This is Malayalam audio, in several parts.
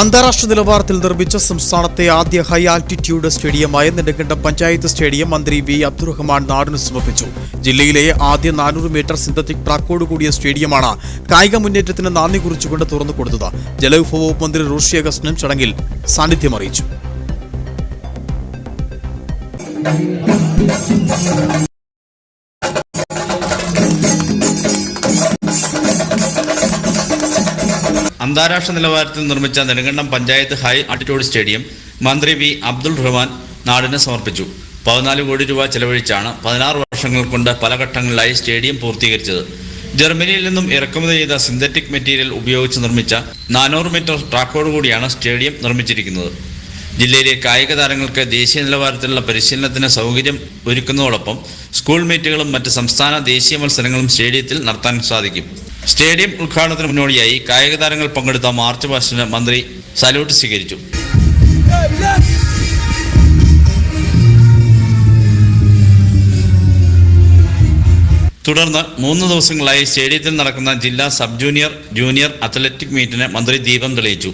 അന്താരാഷ്ട്ര നിലവാരത്തിൽ നിർമ്മിച്ച സംസ്ഥാനത്തെ ആദ്യ ഹൈ ആൾട്ടിറ്റ്യൂഡ് സ്റ്റേഡിയമായ നെടുങ്കണ്ടം പഞ്ചായത്ത് സ്റ്റേഡിയം മന്ത്രി വി അബ്ദുറഹ്മാൻ നാടിന് സമർപ്പിച്ചു. ജില്ലയിലെ ആദ്യ നാനൂറ് മീറ്റർ സിന്തറ്റിക് ട്രാക്കോട് കൂടിയ സ്റ്റേഡിയമാണ് കായിക മുന്നേറ്റത്തിന് നാന്ദി കുറിച്ചുകൊണ്ട് തുറന്നു കൊടുത്തത്. ജലവിഭവ മന്ത്രി റോഷി അഗസ്റ്റിനും ചടങ്ങിൽ സാന്നിധ്യം അറിയിച്ചു. അന്താരാഷ്ട്ര നിലവാരത്തിൽ നിർമ്മിച്ച Nedumkandam panchayat high altitude stadium മന്ത്രി വി അബ്ദുൾ റഹ്മാൻ നാടിന് സമർപ്പിച്ചു. പതിനാല് കോടി രൂപ ചെലവഴിച്ചാണ് പതിനാറ് വർഷങ്ങൾ കൊണ്ട് പല ഘട്ടങ്ങളിലായി സ്റ്റേഡിയം പൂർത്തീകരിച്ചത്. ജർമ്മനിയിൽ നിന്നും ഇറക്കുമതി ചെയ്ത സിന്തറ്റിക് മെറ്റീരിയൽ ഉപയോഗിച്ച് നിർമ്മിച്ച നാനൂറ് മീറ്റർ ട്രാക്കോട് കൂടിയാണ് സ്റ്റേഡിയം നിർമ്മിച്ചിരിക്കുന്നത്. ജില്ലയിലെ കായിക താരങ്ങൾക്ക് ദേശീയ നിലവാരത്തിലുള്ള പരിശീലനത്തിന് സൗകര്യം ഒരുക്കുന്നതോടൊപ്പം സ്കൂൾ മീറ്റുകളും മറ്റ് സംസ്ഥാന ദേശീയ മത്സരങ്ങളും സ്റ്റേഡിയത്തിൽ നടത്താൻ സാധിക്കും. സ്റ്റേഡിയം ഉദ്ഘാടനത്തിന് മുന്നോടിയായി കായിക താരങ്ങൾ പങ്കെടുത്ത മാർച്ച് പാസ്റ്റിന് മന്ത്രി സല്യൂട്ട് സ്വീകരിച്ചു. തുടർന്ന് മൂന്ന് ദിവസങ്ങളായി സ്റ്റേഡിയത്തിൽ നടക്കുന്ന ജില്ലാ സബ് ജൂനിയർ ജൂനിയർ അത്ലറ്റിക് മീറ്റിന് മന്ത്രി ദീപം തെളിയിച്ചു.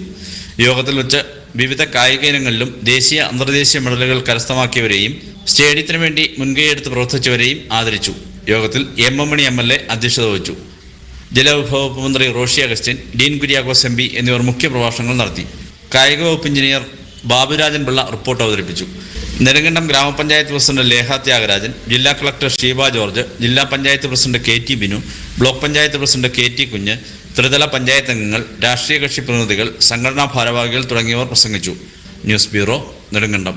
യോഗത്തിൽ വെച്ച് വിവിധ കായിക ഇനങ്ങളിലും ദേശീയ അന്തർദേശീയ മെഡലുകൾ കരസ്ഥമാക്കിയവരെയും സ്റ്റേഡിയത്തിന് വേണ്ടി മുൻകൈയെടുത്ത് പ്രവർത്തിച്ചവരെയും ആദരിച്ചു. യോഗത്തിൽ M M Mani M L A അധ്യക്ഷത വഹിച്ചു. ജലവിഭവ വകുപ്പ് മന്ത്രി റോഷി അഗസ്റ്റിൻ ഡീൻ കുര്യാക്കോസ് എം എന്നിവർ മുഖ്യ പ്രഭാഷണങ്ങൾ നടത്തി. കായിക വകുപ്പ് എഞ്ചിനീയർ ബാബുരാജൻ പിള്ള റിപ്പോർട്ട് അവതരിപ്പിച്ചു. നെടുങ്കണ്ടം ഗ്രാമപഞ്ചായത്ത് പ്രസിഡന്റ് ലേഹ ത്യാഗരാജൻ ജില്ലാ കളക്ടർ ഷീബ ജോർജ് ജില്ലാ panchayat president K T Binu block panchayat president K T Kunju ത്രിതല പഞ്ചായത്ത് അംഗങ്ങൾ രാഷ്ട്രീയ കക്ഷി പ്രതിനിധികൾ സംഘടനാ ഭാരവാഹികൾ തുടങ്ങിയവർ പ്രസംഗിച്ചു. News bureau Nedumkandam.